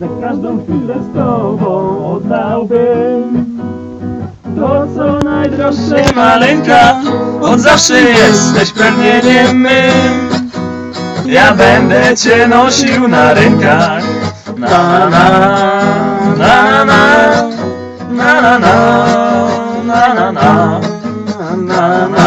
każdą chwilę z tobą oddałbym To co najdroższe Maleńka, od zawsze jesteś pragnieniem mym Ja będę cię nosił na rękach na na na na na na na na na na na na na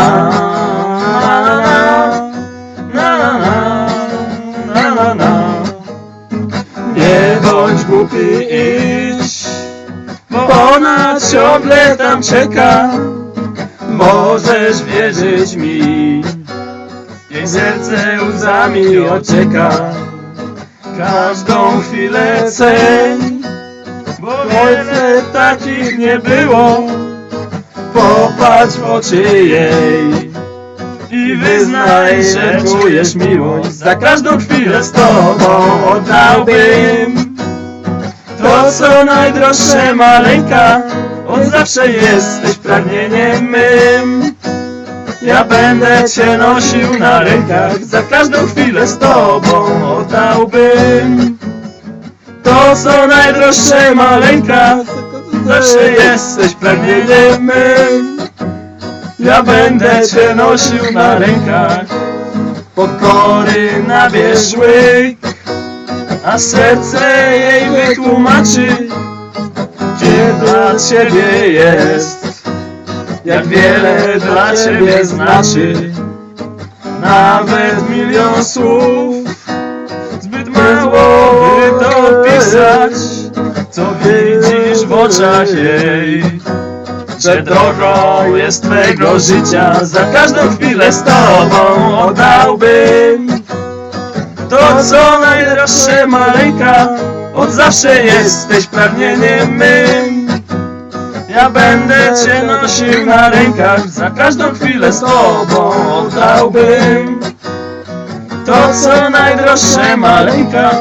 idź bo ona ciągle tam czeka. Możesz wierzyć mi Jej serce łzami ocieka. Każdą chwilę ceń Bo wiele takich nie było. Popatrz w oczy jej i wyznaj, że czujesz miłość. Za każdą chwilę z tobą oddałbym to co najdroższe maleńka. Od zawsze jesteś pragnieniem mym. Ja będę cię nosił na rękach Za każdą chwilę z tobą oddałbym. To co najdroższe maleńka. Zawsze jesteś pragnieniem mym. Ja będę cię nosił na rękach. Pokory nabierz łyk a serce jej wytłumaczy, gdzie dla ciebie jest, jak wiele dla ciebie znaczy. Nawet milion słów, zbyt mało by to opisać, co widzisz w oczach jej. Że drogą jest twego życia, za każdą chwilę z tobą oddałbym. To co najdroższe maleńka Od zawsze jesteś pragnieniem mym. Ja będę cię nosił na rękach Za każdą chwilę z tobą oddałbym. To co najdroższe maleńka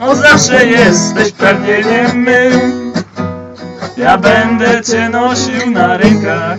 Od zawsze jesteś pragnieniem mym. Ja będę cię nosił na rękach